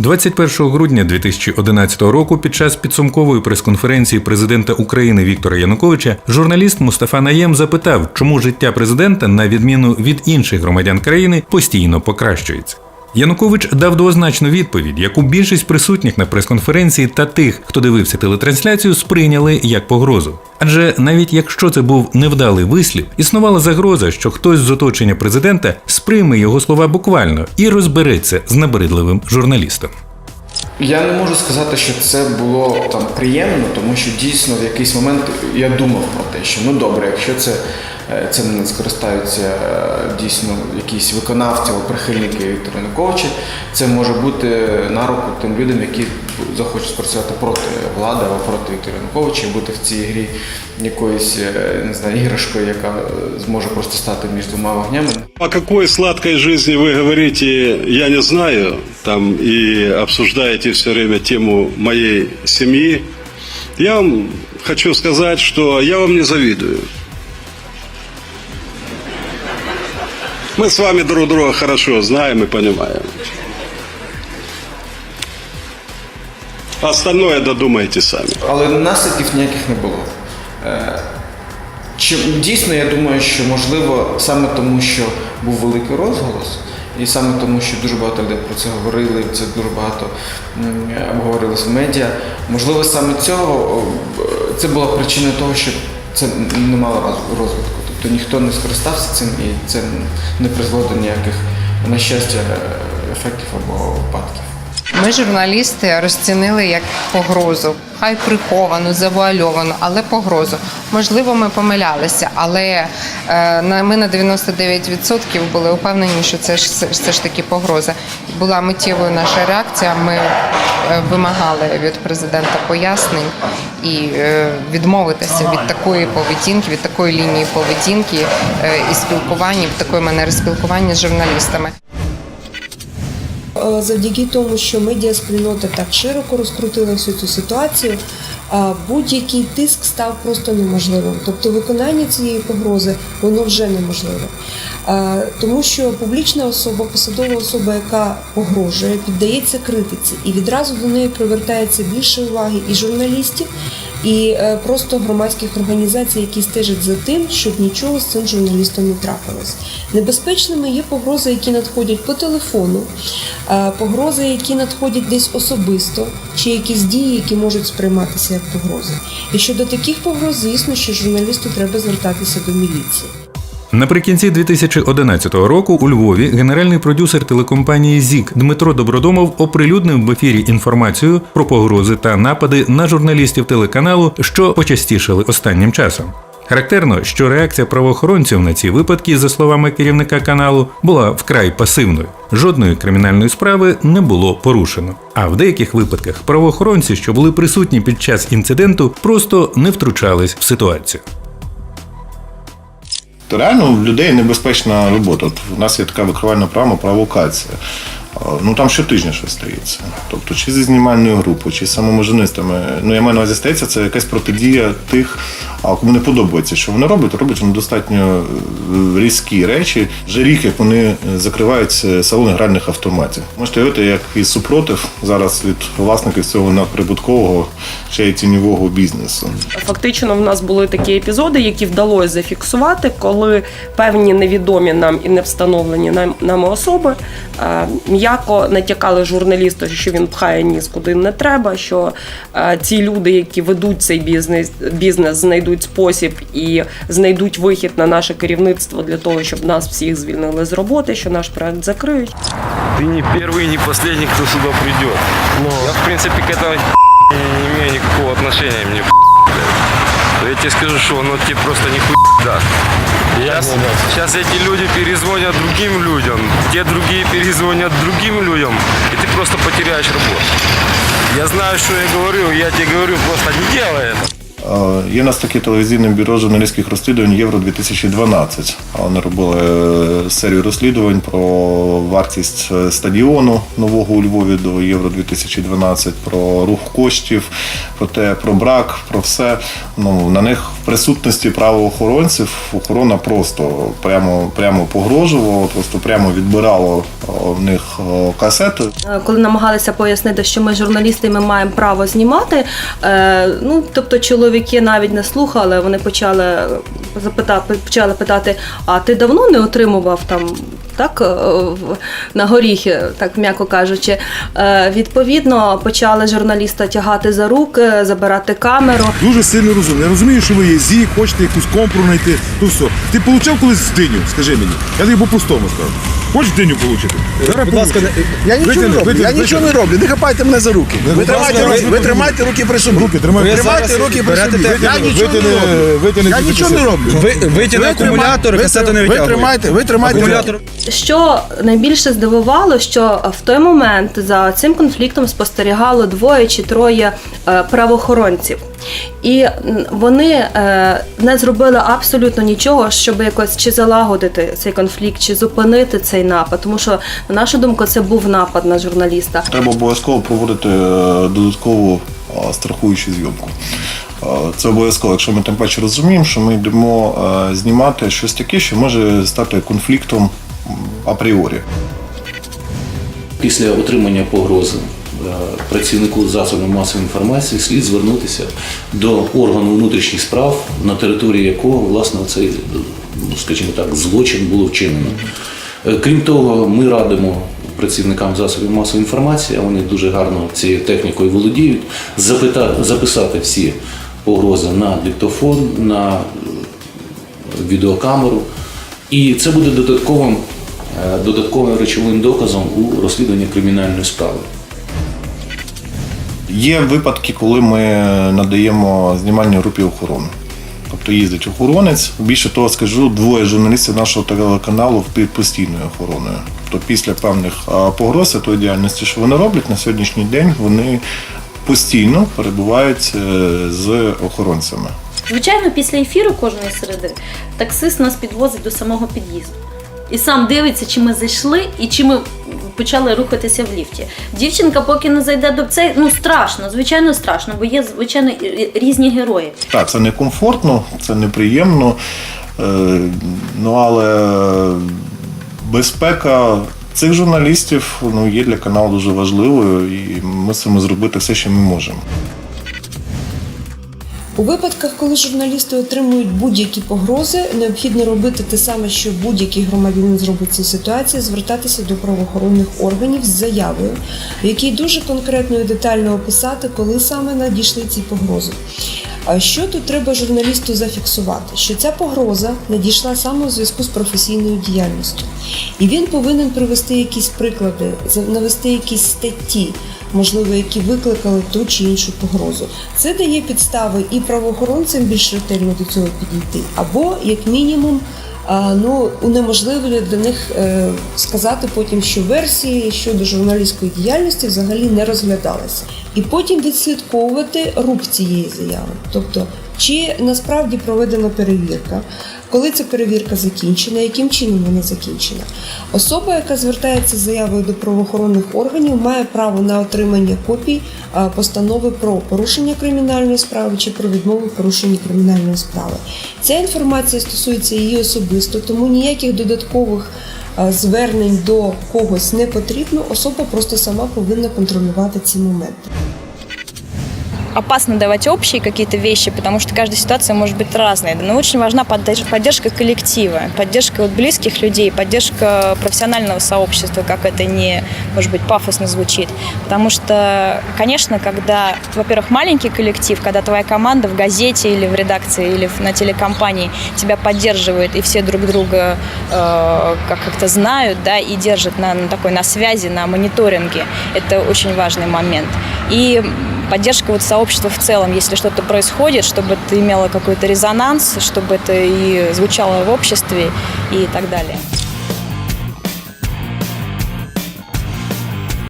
21 грудня 2011 року під час підсумкової прес-конференції президента України Віктора Януковича журналіст Мустафа Наєм запитав, чому життя президента, на відміну від інших громадян країни, постійно покращується. Янукович дав двозначну відповідь, яку більшість присутніх на прес-конференції та тих, хто дивився телетрансляцію, сприйняли як погрозу. Адже навіть якщо це був невдалий вислів, існувала загроза, що хтось з оточення президента сприйме його слова буквально і розбереться з набридливим журналістом. Я не можу сказати, що це було там приємно, тому що дійсно в якийсь момент я думав про те, що ну добре, якщо це цим не скористаються е, дійсно якісь виконавці або прихильники Віктора Януковича, це може бути на руку тим людям, які захочуть працювати проти влади або проти Віктора Януковича, і бути в цій грі якоюсь е, не знаю, іграшкою, яка е, зможе просто стати між двома вогнями. О какой сладкой жизни вы говорите, я не знаю, там и обсуждаете все время тему моей семьи. Я вам хочу сказать, что я вам не завидую. Мы с вами друг друга хорошо знаем и понимаем. Остальное додумайте сами. Але наслідків ніяких не було. Е, Чи дійсно я думаю, що можливо саме тому, що був великий розголос, і саме тому, що дуже багато людей про це говорили, це дуже багато обговорилось в медіа. Можливо, саме цього це була причина того, що це не мало розвитку. Тобто ніхто не скористався цим і це не призвело до ніяких, на щастя, е, ефектів або випадків. Ми, журналісти, розцінили як погрозу, хай приховану, завуальовану, але погрозу. Можливо, ми помилялися, але е, ми на 99% були впевнені, що це ж все, ж таки погроза. Була миттєвою наша реакція. Ми е, вимагали від президента пояснень і е, відмовитися від такої поведінки, від такої лінії поведінки е, і спілкування, від такої манери спілкування з журналістами. Е, Завдяки тому, що медіаспільнота так широко розкрутила всю цю ситуацію, будь-який тиск став просто неможливим. Тобто виконання цієї погрози воно вже неможливе. Тому що публічна особа, посадова особа, яка погрожує, піддається критиці, і відразу до неї привертається більше уваги і журналістів, і е, просто громадських організацій, які стежать за тим, щоб нічого з цим журналістом не трапилось. Небезпечними є погрози, які надходять по телефону, е, погрози, які надходять десь особисто, чи якісь дії, які можуть сприйматися як погрози. І щодо таких погроз, звісно, що журналісту треба звертатися до міліції. Наприкінці 2011 року у Львові генеральний продюсер телекомпанії ЗІК Дмитро Добродомов оприлюднив в ефірі інформацію про погрози та напади на журналістів телеканалу, що почастішали останнім часом. Характерно, що реакція правоохоронців на ці випадки, за словами керівника каналу, була вкрай пасивною. Жодної кримінальної справи не було порушено. А в деяких випадках правоохоронці, що були присутні під час інциденту, просто не втручались в ситуацію. То реально в людей небезпечна робота. От у нас є така викривальна програма провокація. Ну там щотижня щось стається. Тобто, чи зі знімальною групою, чи з самими журналістами. Ну, я маю на увазі стається, це якась протидія тих, кому не подобається, що вони роблять, роблять вони достатньо е, різкі речі. Вже рік, як вони закривають е, салони гральних автоматів. Можете уявити, як і супротив зараз від власників цього наприбуткового ще й тіньового бізнесу. Фактично, в нас були такі епізоди, які вдалося зафіксувати, коли певні невідомі нам і не встановлені нам, нами особи е, м'яко натякали журналісту, що він пхає ніс куди не треба. Що е, ці люди, які ведуть цей бізнес, бізнес, знайдуть спосіб і знайдуть вихід на наше керівництво для того, щоб нас всіх звільнили з роботи, що наш проект закриють. Ты не первый и не последний, кто сюда придет. Я, в принципе, к этому не имею никакого отношения. Мне блядь. я тебе скажу, что оно тебе просто нихуя даст. Сейчас, сейчас эти люди перезвонят другим людям, те другие перезвонят другим людям, и ты просто потеряешь работу. Я знаю, что я говорю, я тебе говорю, просто не делай это. Є у нас таке телевізійне бюро журналістських розслідувань Євро 2012. Вони робили е, серію розслідувань про вартість е, стадіону нового у Львові до Євро 2012, про рух коштів, про те, про брак, про все. Ну на них в присутності правоохоронців охорона просто прямо прямо погрожувала, просто прямо відбирало е, в них касети. Коли намагалися пояснити, що ми журналісти, ми маємо право знімати. Ну тобто чоловіки навіть не слухали, вони почали запитати, почали питати: а ти давно не отримував там? Так, е, на горіхи, так м'яко кажучи, Е, відповідно почали журналіста тягати за руки, забирати камеру. Дуже сильно розумний. Я розумію, що ви є зі, хочете якусь компру знайти. То все. Ти получав колись диню, скажи мені. Я тобі по-простому скажу. Хочеш диню отримати? Зараз Будь ласка, получиш. я нічого не роблю. Я нічого не роблю. Не хапайте мене за руки. Ви, тримайте руки, ви тримайте руки при собі. Руки тримайте. Ви тримайте руки при собі. Я нічого не роблю. Я нічого не роблю. Ви- витягни акумулятор, касету не ви тримайте, ви тримайте. Акумулятор Що найбільше здивувало, що в той момент за цим конфліктом спостерігало двоє чи троє е, правоохоронців. І вони е, не зробили абсолютно нічого, щоб якось чи залагодити цей конфлікт, чи зупинити цей напад. Тому що, на нашу думку, це був напад на журналіста. Треба обов'язково проводити е, додаткову страхуючу зйомку. Е, Це обов'язково, якщо ми тим паче розуміємо, що ми йдемо знімати щось таке, що може стати конфліктом апріорі. Після отримання погрози працівнику засобів масової інформації слід звернутися до органу внутрішніх справ, на території якого власне цей, е, ну, скажімо так, злочин було вчинено. Е, Крім того, ми радимо працівникам засобів масової інформації, а вони дуже гарно цією технікою володіють, запита- записати всі погрози на диктофон, на е, відеокамеру. І це буде додатковим, е, додатковим речовим доказом у розслідуванні кримінальної справи. Є випадки, коли ми надаємо знімальній групі охорону. Тобто їздить охоронець. Більше того, скажу, двоє журналістів нашого телеканалу під постійною охороною. Тобто після певних погроз тої діяльності, що вони роблять на сьогоднішній день, вони постійно перебувають е, з охоронцями. Звичайно, після ефіру кожної середи таксист нас підвозить до самого під'їзду. І сам дивиться, чи ми зайшли і чи ми почали рухатися в ліфті. Дівчинка, поки не зайде до цей, ну страшно, звичайно, страшно, бо є звичайно різні герої. Так, це некомфортно, це неприємно, е, ну але безпека цих журналістів ну, є для каналу дуже важливою, і ми мусимо зробити все, що ми можемо. У випадках, коли журналісти отримують будь-які погрози, необхідно робити те саме, що будь-який громадянин зробить цій ситуації, звертатися до правоохоронних органів з заявою, в якій дуже конкретно і детально описати, коли саме надійшли ці погрози. А що тут треба журналісту зафіксувати? Що ця погроза надійшла саме у зв'язку з професійною діяльністю, і він повинен привести якісь приклади, навести якісь статті, можливо, які викликали ту чи іншу погрозу. Це дає підстави і правоохоронцям більш ретельно до цього підійти, або як мінімум. Ну, унеможливлює для них е, сказати потім, що версії щодо журналістської діяльності взагалі не розглядалися, і потім відслідковувати рух цієї заяви, тобто чи насправді проведена перевірка, коли ця перевірка закінчена, яким чином вона закінчена. Особа, яка звертається з заявою до правоохоронних органів, має право на отримання копій постанови про порушення кримінальної справи чи про відмову в порушенні кримінальної справи. Ця інформація стосується її особисто, тому ніяких додаткових звернень до когось не потрібно. Особа просто сама повинна контролювати ці моменти. Опасно давать общие какие-то вещи, потому что каждая ситуация может быть разной. Но очень важна поддерж- поддержка коллектива, поддержка вот близких людей, поддержка профессионального сообщества, как это не, может быть, пафосно звучит. Потому что, конечно, когда, во-первых, маленький коллектив, когда твоя команда в газете или в редакции или на телекомпании тебя поддерживает и все друг друга э, как- как-то знают, да, и держат на, на такой на связи, на мониторинге, это очень важный момент. И поддержка вот сообщества в целом, если что-то происходит, чтобы это имело какой-то резонанс, чтобы это и звучало в обществе и так далее.